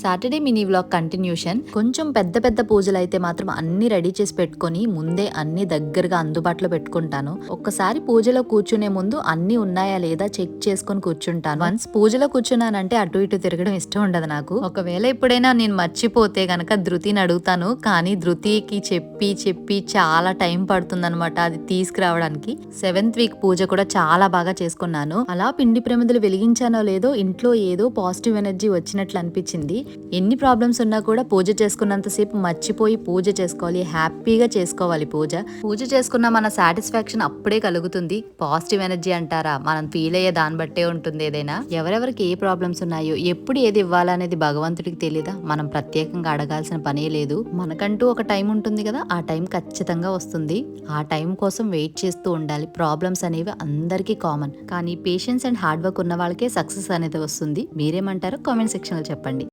Saturday mini vlog continuation. కొంచెం పెద్ద పెద్ద పూజలు అయితే మాత్రం అన్ని రెడీ చేసి పెట్టుకొని ముందే అన్ని దగ్గరగా అందుబాటులో పెట్టుకుంటాను. ఒక్కసారి పూజలో కూర్చునే ముందు అన్ని ఉన్నాయా లేదా చెక్ చేసుకొని కూర్చుంటాను. వన్స్ పూజలో కూర్చున్నానంటే అటు ఇటు తిరగడం ఇష్టం ఉండదు నాకు. ఒకవేళ ఎప్పుడైనా నేను మర్చిపోతే గనక ధృతిని అడుగుతాను. కానీ ధృతికి చెప్పి చెప్పి చాలా టైం పడుతుందనమాట అది తీసుకురావడానికి. సెవెంత్ వీక్ పూజ కూడా చాలా బాగా చేసుకున్నాను. అలా పిండి ప్రమిదలు వెలిగించానో లేదో ఇంట్లో ఏదో పాజిటివ్ ఎనర్జీ వచ్చినట్లు అనిపించింది. ఎన్ని ప్రాబ్లమ్స్ ఉన్నా కూడా పూజ చేసుకున్నంతసేపు మర్చిపోయి పూజ చేసుకోవాలి హ్యాపీగా చేసుకోవాలి పూజ. పూజ చేసుకున్న మన సాటిస్ఫాక్షన్ అప్పుడే కలుగుతుంది. పాజిటివ్ ఎనర్జీ అంటారా? మనం ఫీల్ అయ్యే దాన్ని బట్టే ఉంటుంది ఏదైనా. ఎవరెవరికి ఏ ప్రాబ్లమ్స్ ఉన్నాయో ఎప్పుడు ఏది ఇవ్వాలనేది భగవంతుడికి తెలియదా మనం ప్రత్యేకంగా అడగాల్సిన పనే లేదు. మనకంటూ ఒక టైం ఉంటుంది కదా ఆ టైం ఖచ్చితంగా వస్తుంది. ఆ టైం కోసం వెయిట్ చేస్తూ ఉండాలి. ప్రాబ్లమ్స్ అనేవి అందరికీ కామన్ కానీ పేషెన్స్ అండ్ హార్డ్ వర్క్ ఉన్న వాళ్ళకే సక్సెస్ అనేది వస్తుంది. మీరేమంటారో కామెంట్ సెక్షన్లో చెప్పండి.